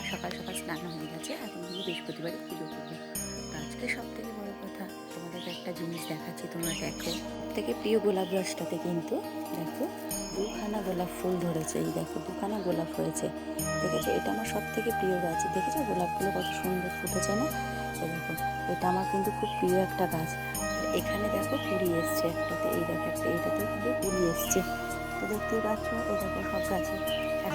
আমার সকাল সকাল স্নান হয়ে গেছে এখন কিন্তু বৃহস্পতিবারে পুজো করব। তো আজকে সব থেকে বড় কথা, তোমাদেরকে একটা জিনিস দেখাচ্ছি, তোমরা দেখো। থেকে প্রিয় গোলাপ গাছটাতে কিন্তু দেখো, দুখানা গোলাপ ফুল ধরেছে, এই দেখো, দুখানা গোলাপ হয়েছে। দেখেছ? এটা আমার সব থেকে প্রিয় গাছ। দেখেছ? গোলাপগুলো কত সুন্দর ফুটেছে না? দেখো, এটা আমার কিন্তু খুব প্রিয় একটা গাছ। এখানে দেখো কুড়ি এসছে একটাতে, এই দেখো একটা এটাতে কিন্তু কুড়ি এসছে। তো দেখতেই পাচ্ছ, এই দেখো সব গাছে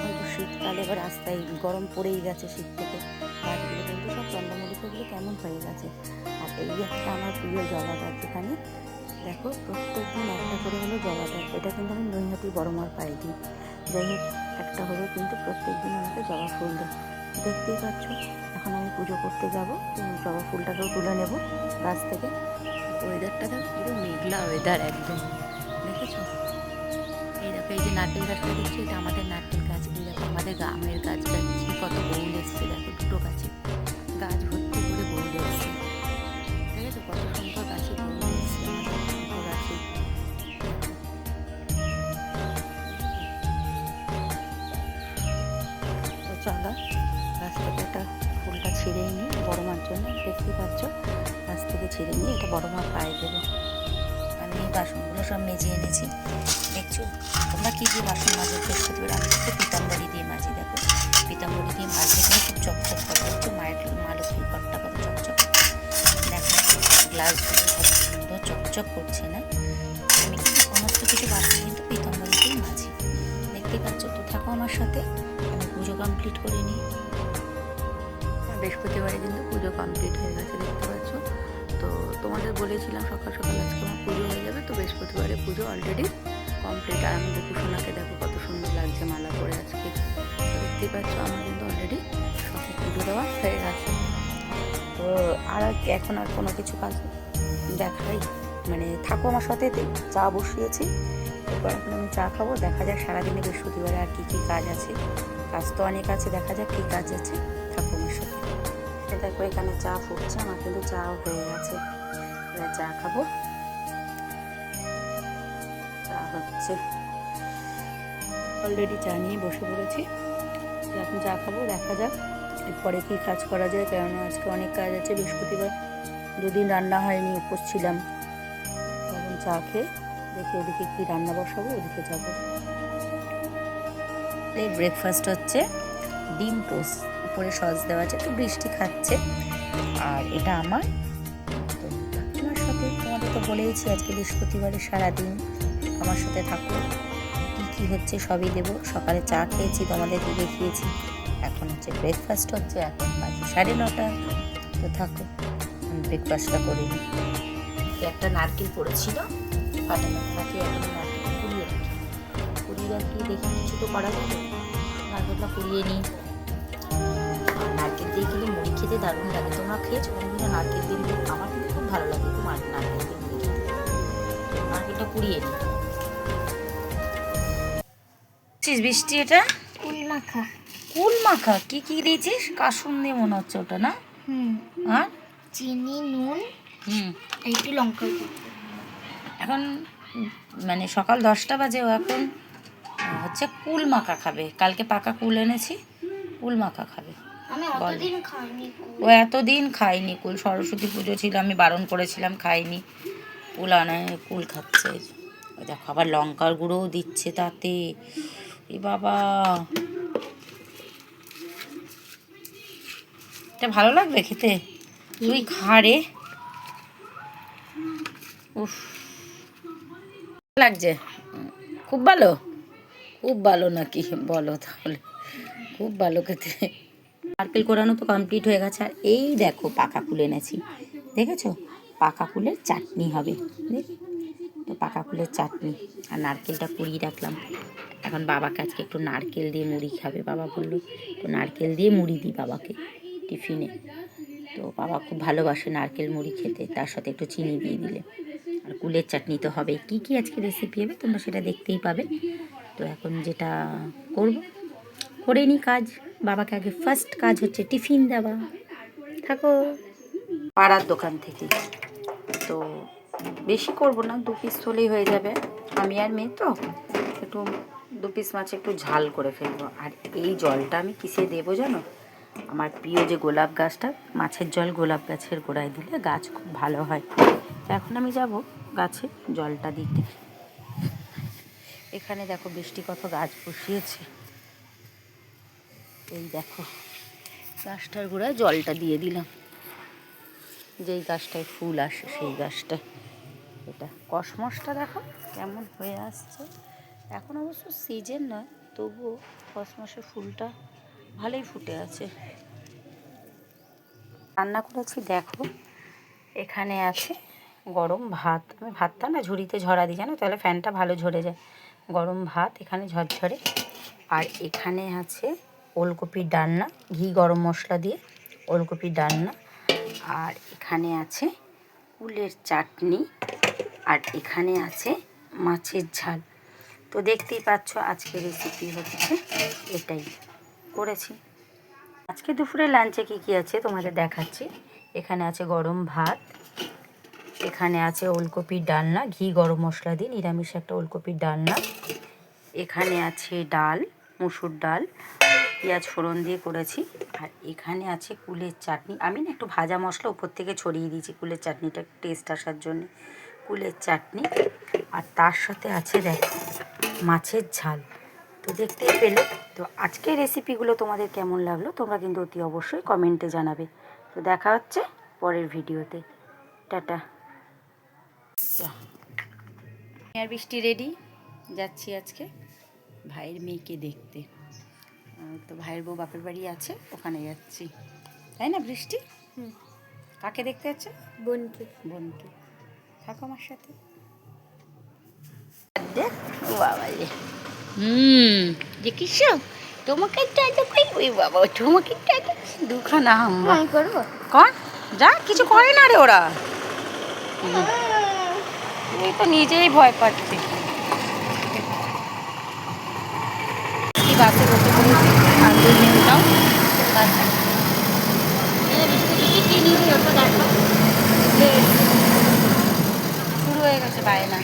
এখন শীতকালে এবার রাস্তায় গরম পড়েই গেছে শীত থেকে। গাছগুলো কিন্তু সব চন্দ্রমল্লিকাগুলো কেমন হয়ে গেছে। আর এই একটা আমার প্রিয় জবা গাছ এখানে দেখো প্রত্যেক দিন একটা করে হলো জবা এটা কিন্তু আমি নৈহাটি বড় মার পায়ে দিই যাই হোক, একটা হলেও কিন্তু প্রত্যেক দিন আমাকে জবা ফুল দেয়। দেখতেই পাচ্ছ, এখন আমি পুজো করতে যাব। জবা ফুলটাকেও তুলে নেব গাছ থেকে। ওয়েদারটা দেখো পুরো মেঘলা ওয়েদার একদম। দেখেছ? এই দেখো, এই যে নারকেল গাছটা দেখছি, এটা আমাদের নারকেল আমাদের গ্রামের গাছ গাছ কত বউল এসছে, দেখো, দুটো গাছে গাছ ভর্তি করে বউল এসছে দেখেছ কত সুন্দর গাছে বউল গাছে। থেকে একটা ফুলটা ছিঁড়েই নিই, বড় মার জন্য দেখতেই পাচ্ছ? গাছ থেকে ছিঁড়ে নিয়ে এটা বড় মার পায়ে দেবো। বাসনগুলো সব মেজে এনেছি। দেখছ? তোমরা কী দিয়ে বাসন মাজো? বৃহস্পতিবার আমি তো পিতাম্বরি দিয়ে মাজি, দেখো। পিতাম্বরি দিয়ে মাজলে কিন্তু খুব চকচক করে, দেখছ? মায়ের মা লক্ষ্মীর ঘরটা কত চকচক। দেখো, গ্লাসগুলো কত সুন্দর চকচক করছে, না? আমি কিন্তু সমস্ত কিছু বাসন কিন্তু পিতাম্বরি দিয়ে মাজি। দেখতে পাচ্ছ? তো থাকো আমার সাথে। আমি পুজো কমপ্লিট করে নিই। বৃহস্পতিবারে কিন্তু পুজো কমপ্লিট হয়ে গেছে, দেখতে পাচ্ছ? তো তোমাদের বলেছিলাম সকাল সকাল আজকে আমার পুজো হয়ে যাবে, তো বৃহস্পতিবারে পুজো অলরেডি কমপ্লিট আর আমি দুপুসোনাকে দেখো কত সুন্দর লাগছে মালা পরে আজকে। দেখতেই পাচ্ছ আমার কিন্তু অলরেডি সব পুজো দেওয়া হয়ে গেছে। তো আর এখন আর কোনো কিছু কাজ দেখাই। মানে থাকো আমার সাথে চা বসিয়েছি। এরপর এখন আমি চা খাব। দেখা যাক সারাদিনে বৃহস্পতিবারে আর কী কী কাজ আছে। কাজ তো অনেক আছে, দেখা যাক কী কাজ আছে। থাকো আমার সাথে। এ দেখো, এখানে চা ফুটছে, আমার কিন্তু চাও হয়ে গেছে। এবার চা খাব। চা হচ্ছে। অলরেডি চা নিয়ে বসে পড়েছি। এখন চা খাব, দেখা যাক এরপরে কী কাজ করা যায়, কেননা আজকে অনেক কাজ আছে, বৃহস্পতিবার দুদিন রান্না হয়নি, উপোস ছিলাম। তখন চা খেয়ে দেখি ওদিকে কী রান্না বসাবো, ওদিকে যাব। এই ব্রেকফাস্ট হচ্ছে। ডিম টোস্ট উপরে সস দেওয়া আছে, একটু বৃষ্টি খাচ্ছে। আর এটা আমার তো আমার সাথে, তোমাদের তো বলেইছি আজকে বৃহস্পতিবারে সারাদিন আমার সাথে থাকো। কী কী হচ্ছে সবই দেবো। সকালে চা খেয়েছি তোমাদেরকে দেখিয়েছি। এখন হচ্ছে ব্রেকফাস্ট হচ্ছে, এখন বাজে সাড়ে নটা। তো থাকো ব্রেকফাস্টটা করে নিই। একটা নারকেল পড়েছিল ফাটানো ফাটিয়ে এখন নারকেল কুড়িয়ে রাখি। কুড়িয়ে রাখি, দেখি কিছু তো করা যাবে? নারকেলটা কুড়িয়ে নিই। আর নারকেল দিয়ে কিন্তু মুড়ি খেতে দারুণ লাগে। তোমরা খেয়েছো কোনোদিনও নারকেল দিয়ে মুড়ি? আমার কিন্তু খুব ভালো লাগে খুব নারকেল দিয়ে মুড়ি খেতে। নারকেলটা কুড়িয়ে নিই। বৃষ্টি এটা? কুল মাখা। কুল মাখা? কি কি দিয়েছিস? কাসুন দিয়ে মনে হচ্ছে ওটা না? হুম। আর? চিনি নুন হুম। একটু লঙ্কা এখন মানে সকাল দশটা বাজে ও এখন হচ্ছে কুল মাখা খাবে। কালকে পাকা কুল এনেছি কুল মাখা খাবে। খাইনি ও এতদিন খায়নি কুল সরস্বতী পুজো ছিল আমি বারণ করেছিলাম খাইনি। কুল আনে কুল খাচ্ছে। ওই দেখো আবার লঙ্কার গুঁড়োও দিচ্ছে তাতে। এ বাবা। এটা ভালো লাগবে খেতে? তুই রে। উফ। লাগছে? খুব ভালো? খুব ভালো নাকি? বলো তাহলে। খুব ভালো খেতে। নারকেল কোরানো তো কমপ্লিট হয়ে গেছে। আর এই দেখো পাকা কুল এনেছি। দেখেছ? পাকা কুলের চাটনি হবে। তো পাকা কুলের চাটনি। আর নারকেলটা কুড়িয়ে রাখলাম। এখন বাবাকে আজকে একটু নারকেল দিয়ে মুড়ি খাবে। বাবা বলল, তো নারকেল দিয়ে মুড়ি দিই বাবাকে টিফিনে। তো বাবা খুব ভালোবাসে নারকেল মুড়ি খেতে। তার সাথে একটু চিনি দিয়ে দিলে। আর কুলের চাটনি তো হবে কি কি আজকে রেসিপি হবে? তোমরা সেটা দেখতেই পাবে। তো এখন যেটা করব, করে নিই কাজ। বাবাকে আগে ফার্স্ট কাজ হচ্ছে টিফিন দেওয়া। থাকো। পাড়ার দোকান থেকে। তো বেশি করব না, দু পিস হলেই হয়ে যাবে। আমি আর মেয়ে তো, একটু দু পিস মাছ একটু ঝাল করে ফেলব। আর এই জলটা আমি কিসে দেবো জানো? আমার প্রিয় যে গোলাপ গাছটা, মাছের জল গোলাপ গাছের গোড়ায় দিলে গাছ খুব ভালো হয়। এখন আমি যাব গাছে জলটা দিতে। এখানে দেখো বৃষ্টি কত গাছ বসিয়েছে। এই দেখো, গাছটার গোড়ায় জলটা দিয়ে দিলাম। যেই গাছটায় ফুল আসে সেই গাছটায়। এটা কসমসটা দেখো কেমন হয়ে আসছে। এখন অবশ্য সিজন নয়, তবুও কসমসের ফুলটা ভালোই ফুটে আছে। রান্না করেছি দেখো, এখানে আছে গরম ভাত। আমি ভাতটা না ঝুড়িতে ঝরা দিই, জানো? তাহলে ফ্যানটা ভালো ঝরে যায়। গরম ভাত, এখানে ঝরঝরে। আর এখানে আছে ওলকপির ডালনা, ঘি গরম মশলা দিয়ে ওলকপির ডালনা। আর এখানে আছে কুলের চাটনি, আর এখানে আছে মাছের ঝাল। তো দেখতেই পাচ্ছ আজকে রেসিপি হচ্ছে এটাই। করেছি। আজকে দুপুরে লাঞ্চে কী কী আছে তোমাদের দেখাচ্ছি। এখানে আছে গরম ভাত এখানে আছে ওলকপির ডালনা, ঘি, গরম মশলা দিয়ে নিরামিষ একটা ওলকপির ডালনা। এখানে আছে ডাল, মুসুর ডাল, পেঁয়াজ ফোড়ন দিয়ে করেছি। আর এখানে আছে কুলের চাটনি। আমি না একটু ভাজা মশলা উপর থেকে ছড়িয়ে দিয়েছি কুলের চাটনিটা টেস্ট আসার জন্য। কুলের চাটনি। আর তার সাথে আছে দেখো, মাছের ঝাল। তো দেখতেই পেলে। তো আজকের রেসিপিগুলো তোমাদের কেমন লাগল, তোমরা কিন্তু অতি অবশ্যই কমেন্টে জানাবে। তো দেখা হচ্ছে পরের ভিডিওতে টাটা। আর বৃষ্টি রেডি যাচ্ছি আজকে ভাইয়ের মেয়েকে দেখতে। তো ভাইয়ের বউ বাপের বাড়ি আছে ওখানে যাচ্ছি। তাই না বৃষ্টি? কাকে দেখতে যাচ্ছে? বোনকে। বোনকে। থাকো আমার সাথে। হুম দেখিস? তোমাকে চাইতে কই বাবা তোমাকে চাইতে দুখানা করব কর। যা কিছু করে না রে ওরা। এই তো নিজেই ভয় পাচ্ছি। বাসে বসে পড়েছি আন্দোলন নিউটাও বাসে শুরু হয়ে গেছে বায়না।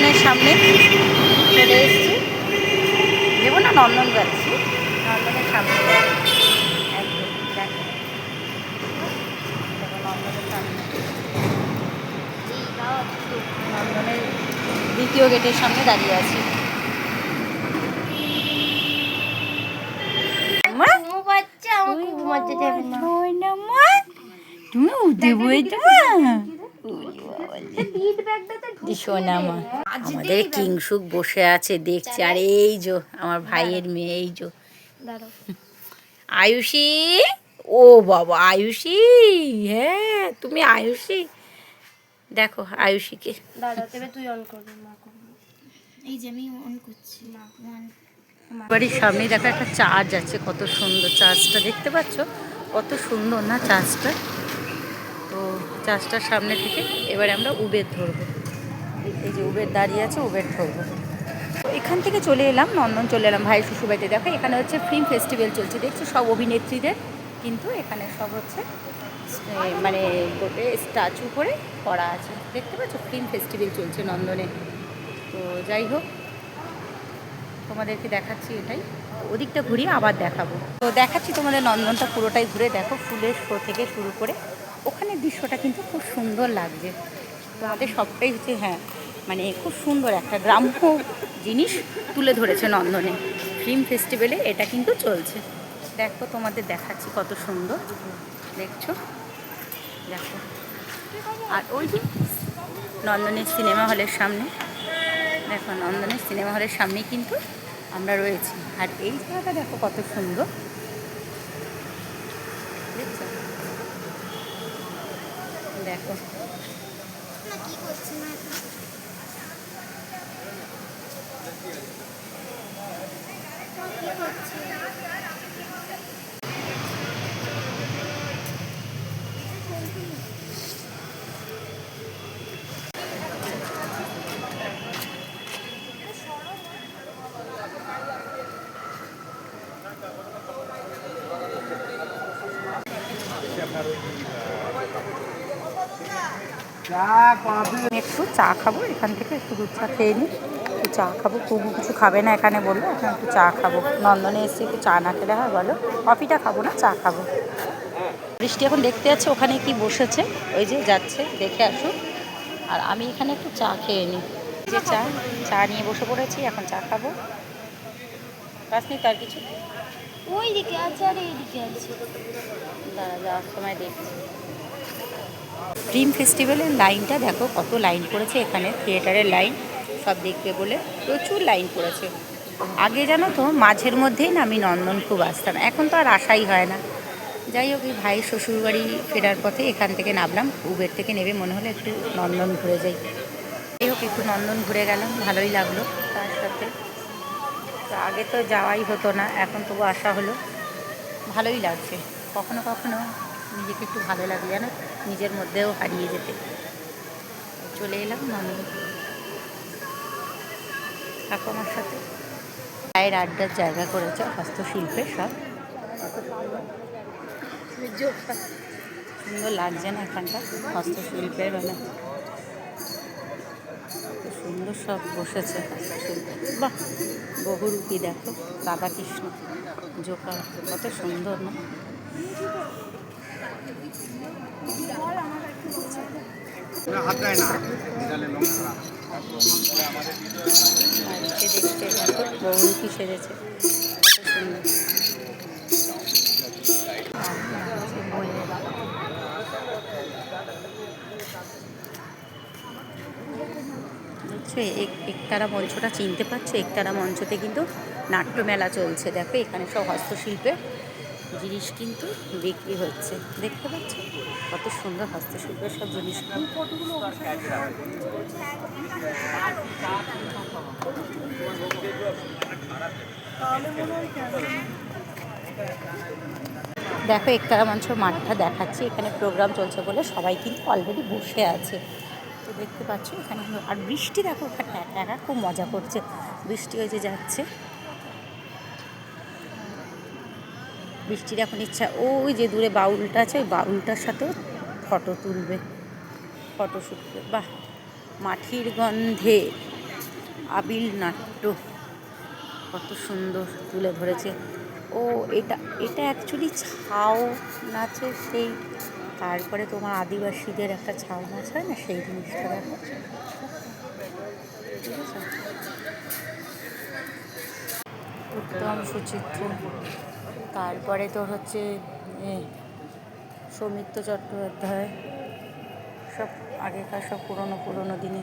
নন্দনের সামনে চলে এসেছি। দেবো না নন্দন যাচ্ছি। নন্দনের সামনে। একদম, দেখো। দেখো, নন্দনের সামনে। নন্দনের দ্বিতীয় গেটের সামনে দাঁড়িয়ে আছি। তুমি উঠে বইটা সোনা মা। আমাদের কিংসুক বসে আছে দেখছি। আর এই যো আমার ভাইয়ের মেয়ে এই যো। আয়ুষী? ও বাবা আয়ুষী? হ্যাঁ তুমি আয়ুষী? দেখো আয়ুষীকে। তুই অন করবি মা করবি এই যে আমি অন করছি মা বাড়ির সামনে দেখো একটা চার্জ আছে কত সুন্দর চার্জটা দেখতে পাচ্ছ? কত সুন্দর না চার্চটা তো চার্চটার সামনে থেকে এবারে আমরা উবের ধরবো। এই যে উবের দাঁড়িয়ে আছে, উবের ধরবো। এখান থেকে চলে এলাম, নন্দন চলে এলাম ভাই শ্বশুরবাড়িতে। দেখো, এখানে হচ্ছে ফিল্ম ফেস্টিভ্যাল চলছে, দেখছ? সব অভিনেত্রীদের কিন্তু এখানে সব হচ্ছে মানে গোটে স্ট্যাচু করে করা আছে। দেখতে পাচ্ছ? ফিল্ম ফেস্টিভ্যাল চলছে নন্দনে। তো যাই হোক, তোমাদেরকে দেখাচ্ছি এটাই। ওদিকটা ঘুরিয়ে আবার দেখাবো। তো দেখাচ্ছি তোমাদের নন্দনটা পুরোটাই ঘুরে। দেখো, ফুলের শো থেকে শুরু করে ওখানে দৃশ্যটা কিন্তু খুব সুন্দর লাগছে। তোমাদের সবটাই হচ্ছে হ্যাঁ মানে খুব সুন্দর একটা গ্রাম্য জিনিস তুলে ধরেছে নন্দনে। ফিল্ম ফেস্টিভ্যালে এটা কিন্তু চলছে। দেখো, তোমাদের দেখাচ্ছি কত সুন্দর। দেখছ? দেখো। আর ওই যে নন্দনের সিনেমা হলের সামনে, দেখো, নন্দনের সিনেমা হলের সামনেই কিন্তু আমরা রয়েছি। আর এই জায়গাটা দেখো কত সুন্দর। তো Gracias. একটু চা খাব এখান থেকে একটু দুধ চা খেয়ে নিই একটু চা খাব কুকু কিছু খাবে না এখানে বলল এখানে একটু চা খাব। নন্দনে এসে একটু চা না খেলে হয় বলো কফিটা খাব না চা খাব। বৃষ্টি এখন দেখতে যাচ্ছে ওখানে কি বসেছে ওই যে যাচ্ছে দেখে আসুক আর আমি এখানে একটু চা খেয়ে নিই যে চা চা নিয়ে বসে পড়েছি এখন চা খাব। কাশনি তার কিছু? ওই দিকে আছে আর এইদিকে আছে। দাঁড়া যাওয়ার সময় দেখছি। ড্রিম ফেস্টিভ্যালের লাইনটা দেখো কত লাইন পড়েছে এখানে থিয়েটারের লাইন সব দেখবে বলে প্রচুর লাইন পড়েছে আগে জানো তো, মাঝের মধ্যেই না আমি নন্দন খুব আসতাম, এখন তো আর আসাই হয় না। যাই হোক, এই ভাই শ্বশুরবাড়ি ফেরার পথে এখান থেকে নামলাম, উবের থেকে নেবে, মনে হলো একটু নন্দন ঘুরে যাই। যাই হোক, একটু নন্দন ঘুরে গেলাম, ভালোই লাগল তার সাথে। তো আগে তো যাওয়াই হতো না, এখন তবু আসা হলো। ভালোই লাগছে, কখনো কখনো নিজেকে একটু ভালো লাগে জানো নিজের মধ্যেও হারিয়ে যেতে। চলে এলাম নন্দন থাকো আমার সাথে। চায়ের আড্ডার জায়গা করেছে, হস্তশিল্পের সব সুন্দর লাগছে না এখানটা হস্তশিল্পের মানে। সুন্দর সব বসেছে হস্তশিল্প। বাহ, বহুরূপী দেখো, রাধাকৃষ্ণ জোকা কত সুন্দর না? বাড়িতে একতারা মঞ্চটা চিনতে পারছ একতারা মঞ্চতে কিন্তু নাট্যমেলা চলছে। দেখো এখানে সব হস্তশিল্পের জিনিস কিন্তু বিক্রি হচ্ছে দেখতে পাচ্ছ কত সুন্দর হস্তশিল্পের সব জিনিস দেখো একতারা মঞ্চ মাঠটা দেখাচ্ছি এখানে প্রোগ্রাম চলছে বলে সবাই কিন্তু অলরেডি বসে আছে তো দেখতে পাচ্ছ এখানে আর বৃষ্টি দেখো ওখানে একা একা খুব মজা করছে বৃষ্টি হয়ে যে যাচ্ছে বৃষ্টির এখন ইচ্ছা। ওই যে দূরে বাউলটা আছে, ওই বাউলটার সাথেও ফটো তুলবে, ফটো শ্যুট করবে বাহ মাটির গন্ধে আবিল নাট্য, কত সুন্দর তুলে ধরেছে। ও, এটা এটা অ্যাকচুয়ালি ছাও নাচের সেই তারপরে তোমার আদিবাসীদের একটা ছাউ নাচ হয় না, সেই জিনিসটা দেখো। ঠিক আছে? উত্তম সুচিত্র। তারপরে তোর হচ্ছে সৌমিত্র চট্টোপাধ্যায়, সব আগেকার সব পুরনো পুরনো দিনে।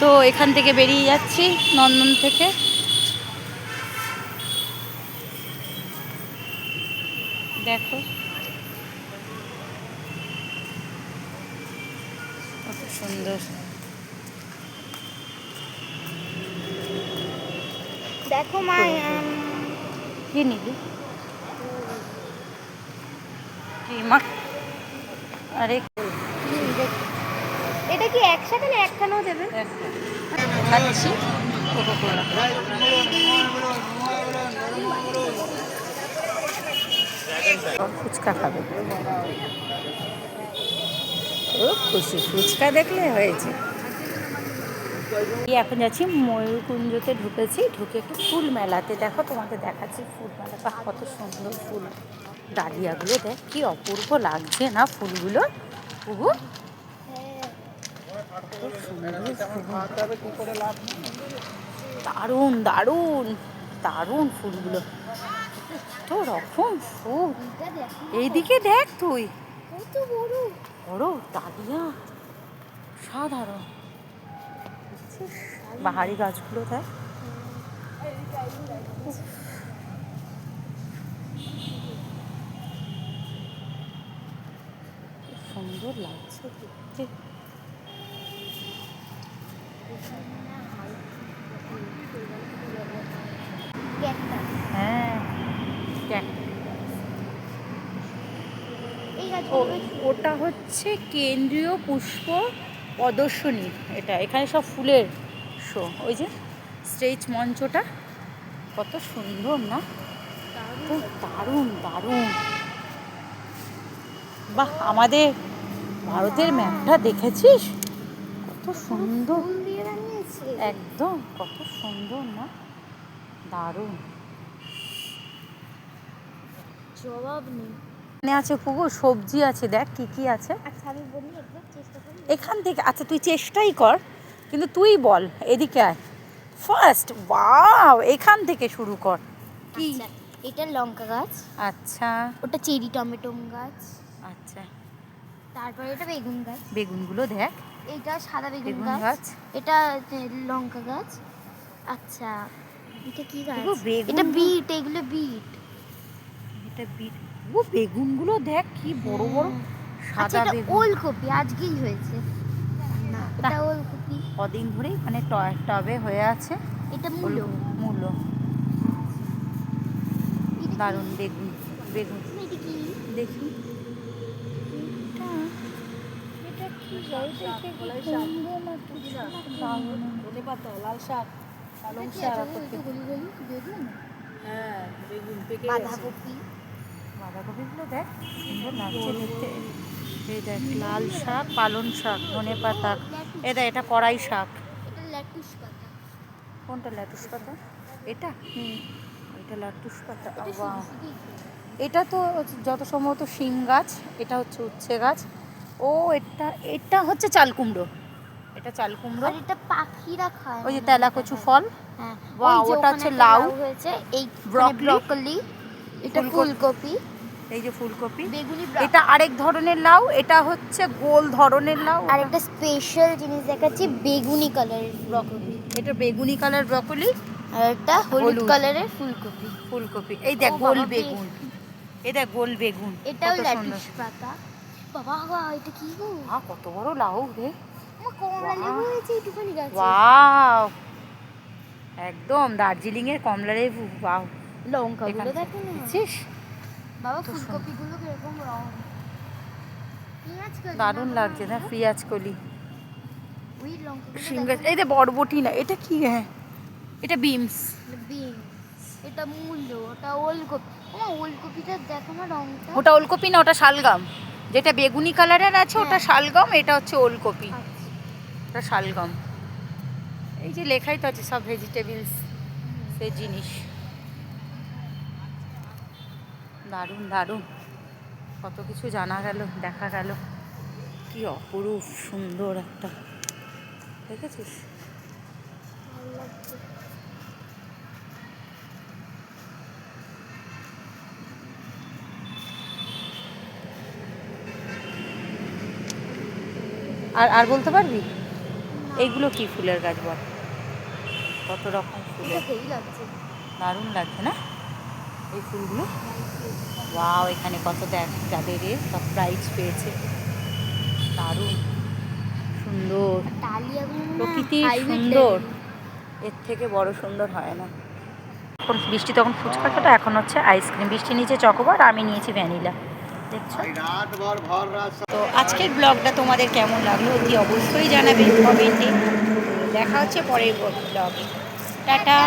তো এখান থেকে বেরিয়ে যাচ্ছি নন্দন থেকে। দেখো কত সুন্দর দেখো মা কি নিবি? কি মা? আরে এটা কি একসাথে না একখানেও দেবে? খাচ্ছি কোকো কোলা ফুচকা খাবে। ও খুশি ফুচকা দেখলে হয়েছে। এখন যাচ্ছি ময়ূরকুঞ্জতে ঢুকেছি, ঢুকে একটু ফুল মেলাতে। দেখো তোমাকে দেখাচ্ছি ফুল মেলা। বাহ, কত সুন্দর ফুল। ডালিয়াগুলো দেখ, কি অপূর্ব লাগছে না ফুলগুলো। ফুল। দারুণ দারুণ দারুণ ফুলগুলো। তো রকম ফুল। এইদিকে দেখ তুই। বড়, ডালিয়া। সাধারণ। দেখছিস? বাহারি গাছগুলো। কি সুন্দর লাগছে দেখতে হ্যাঁ ওটা হচ্ছে কেন্দ্রীয় পুষ্প প্রদর্শনী এটা। এখানে সব ফুলের শো ওই যে স্টেজ মঞ্চটা, কত সুন্দর না? তো দারুণ দারুণ। বাহ, আমাদের ভারতের ম্যাপটা দেখেছিস? কত সুন্দর। একদম, কত সুন্দর না? দারুণ। জবাব নেই এখানে আছে পুকুর সবজি আছে দেখ কি কি আছে। আচ্ছা এখান থেকে আচ্ছা তুই চেষ্টাই কর কিন্তু তুই বল এদিকে আয়। ফার্স্ট ওয়াও এখান থেকে শুরু কর। কি? আচ্ছা, এটা লঙ্কা গাছ। আচ্ছা। ওটা চেরি টমেটো গাছ। আচ্ছা। তারপরে এটা বেগুন গাছ। বেগুনগুলো দেখ। এটা সাদা বেগুন গাছ। এটা লঙ্কা গাছ। আচ্ছা এটা কি গাছ? এটা বিট এগুলো বিট। এটা বিট। ও বেগুনগুলো দেখ কি বড় বড় আচ্ছা সাদা বেগুন। ওলকপি আজকেই হয়েছে। না এটা ওলকপি। কদিন ধরেই মানে টবে হয়ে আছে। এটা মূলো। মূলো। দারুণ বেগুন বেগুন। দেখি। লাল শাক পালং শাক। হ্যাঁ বেগুন পেকে বাঁধাকপি। বাঁধাকপিগুলো দেখ সুন্দর লাগছে দেখতে। এই দেখ লাল শাক পালন শাক ধনে পাতা। এ দেখ এটা কড়াই শাক। কোনটা ল্যাটুস পাতা? এটা? হুম। এটা ল্যাটুস পাতা। এটা তো যত সম্ভবত শিম গাছ এটা হচ্ছে উচ্ছে গাছ। ও এটা এটা হচ্ছে চাল কুমড়ো এটা চাল কুমড়ো এটা পাখিরা খায় ওই যে মনে তেলা কচু ফল। হ্যাঁ। ওটা হচ্ছে লাউ। হয়েছে এই ব্রকলি। ব্রকলি। এটা ফুলকপি। এই যে ফুলকপি। বেগুনি এটা আরেক ধরনের লাউ এটা হচ্ছে গোল ধরনের লাউ। আর একটা স্পেশাল জিনিস দেখাচ্ছি বেগুনি কালারের ব্রকলি এটা বেগুনি কালার ব্রকলি আর একটা হলুদ। কালারের ফুলকপি। ফুলকপি। এই দেখ গোল বেগুন। এই দেখ গোল বেগুন। এটাও ল্যাটুস পাতা। বাবা এটা কি গো? কত বড় লাউ রে। ওয়াও। একদম দার্জিলিং এর কমলা লেবু। ওয়াও। লঙ্কাগুলো এখানে দেখো না। বাবা ফুলকপিগুলো কীরকম রং দারুণ লাগছে না বাবা? পেঁয়াজ কলি। শিম গাছ এই যে বরবটি না এটা কি হ্যাঁ? এটা বিমস বিনস। এটা মূল্য ওটা ওলকপি। ও ওলকপিটা দেখো না রংটা। ওটা ওলকপি না ওটা শালগাম। যেটা বেগুনি কালারের আছে ওটা হ্যাঁ। শালগম এটা হচ্ছে ওলকপি। আচ্ছা। ওটা শালগম। এই যে লেখাই তো আছে সব ভেজিটেবলস সেই জিনিস। দারুণ দারুণ। কত কিছু জানা গেল দেখা গেল। কি অপরূপ সুন্দর একটা। দেখেছিস? আর আর বলতে পারবি? এইগুলো কি ফুলের গাছ বল? কত রকম ফুলের। দারুণ লাগছে না? এই ফুলগুলো। ওয়াও এখানে কত দেখ যাদের সব প্রাইজ পেয়েছে। দারুণ। সুন্দর। প্রকৃতি সুন্দর। এর থেকে বড় সুন্দর হয় না। এখন বৃষ্টি তখন ফুচকা খেতো এখন হচ্ছে আইসক্রিম বৃষ্টি নিচে চকোবার আমি নিয়েছি ভ্যানিলা তো আজকের ব্লগটা তোমাদের কেমন লাগল অতি অবশ্যই জানাবে কমেন্টে। দেখা হচ্ছে পরের ব্লগে টাটা!